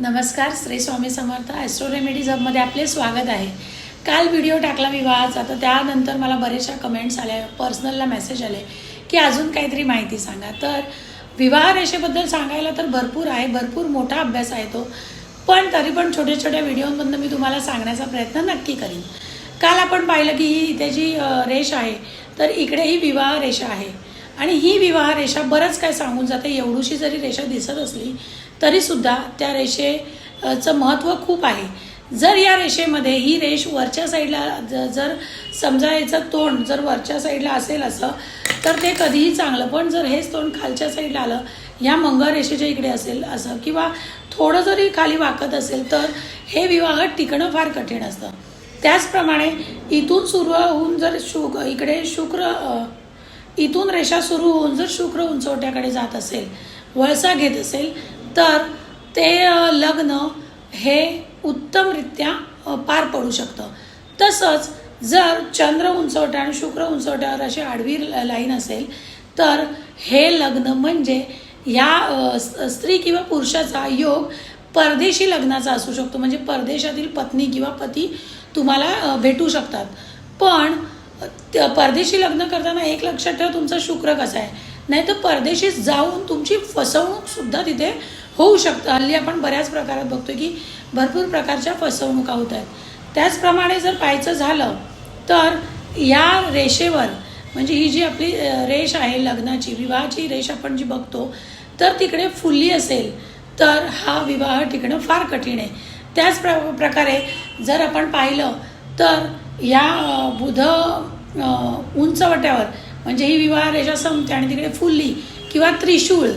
नमस्कार Shri Swami Samarth astro remedies हबमध्ये आपले स्वागत आहे. काल व्हिडिओ टाकला विवाहाचा तर त्यानंतर मला बरेचशा कमेंट्स आल्या पर्सनलला मेसेज आले की अजून काहीतरी माहिती सांगा. तर विवाह रेषेबद्दल सांगायला तर भरपूर आहे भरपूर मोठा अभ्यास आहे तो पण तरी पण छोट्या छोट्या व्हिडिओमधनं मी तुम्हाला सांगण्याचा प्रयत्न नक्की करीन. काल आपण पाहिलं की ही इथे जी रेष आहे तर इकडे ही विवाह रेषा आहे. आणि ही विवाह रेषा बरंच काय सांगून जाते एवढूशी जरी रेषा दिसत असली तरीसुद्धा त्या रेषेचं महत्त्व खूप आहे. जर या रेषेमध्ये ही रेष वरच्या साईडला ज- जर समजा याचं तोंड जर वरच्या साईडला असेल असं तर ते कधीही चांगलं. पण जर हेच तोंड खालच्या साईडला आलं ह्या मंगळ रेषेच्या इकडे असेल असं किंवा थोडं जरी खाली वाकत असेल तर हे विवाह टिकणं फार कठीण असतं. त्याचप्रमाणे इथून सुरू होऊन जर शुक इकडे शुक्र इथून रेषा सुरू होऊन जर शुक्र उंचवट्याकडे जात असेल वळसा घेत असेल तर ते लग्न हे उत्तमरित्या पार पडू शकतं. तसंच जर चंद्र उंचवट्या आणि शुक्र उंचवट्यावर अशी आडवी लाईन असेल तर हे लग्न म्हणजे ह्या स्त्री किंवा पुरुषाचा योग परदेशी लग्नाचा असू शकतो. म्हणजे परदेशातील पत्नी किंवा पती तुम्हाला भेटू शकतात. पण परदेशी लग्न करताना एक लक्षात ठेवा तुमचा शुक्र कसा आहे. नाही तर परदेशी जाऊन तुमची फसवणूकसुद्धा तिथे होऊ शकतं. हल्ली आपण बऱ्याच प्रकारात बघतो की भरपूर प्रकारच्या फसवणुका होत आहेत. त्याचप्रमाणे जर पाहायचं झालं तर या रेषेवर म्हणजे ही जी आपली रेष आहे लग्नाची विवाहाची रेष आपण जी बघतो तर तिकडे फुल्ली असेल तर हा विवाह टिकणं फार कठीण आहे. त्याच प्र प्रकारे जर आपण पाहिलं तर या बुध उंचवट्यावर म्हणजे ही विवाह रेषा संपते आणि तिकडे फुल्ली किंवा त्रिशूळ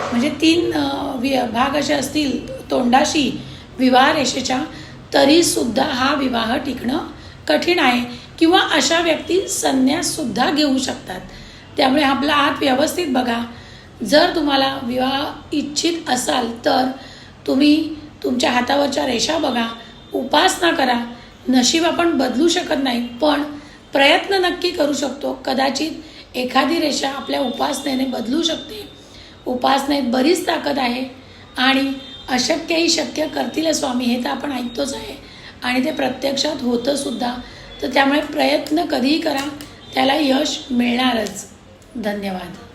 म्हणजे तीन वि भाग असे असतील तोंडाशी विवाह रेषेच्या तरीसुद्धा हा विवाह टिकणं कठीण आहे. किंवा अशा व्यक्ती संन्याससुद्धा घेऊ शकतात. त्यामुळे आपला हात व्यवस्थित बघा. जर तुम्हाला विवाह इच्छित असाल तर तुम्ही तुमच्या हातावरच्या रेषा बघा. उपासना करा. नशीब आपण बदलू शकत नाही पण प्रयत्न नक्की करू शकतो. कदाचित एखादी रेषा आपल्या उपासनेने बदलू शकते. उपासनेत बरीच ताकद आहे. आणि अशक्यही शक्य करतील स्वामी हे तर आपण ऐकतोच आहे. आणि ते प्रत्यक्षात होतंसुद्धा तर त्यामुळे प्रयत्न कधीही करा त्याला यश मिळणारच. धन्यवाद.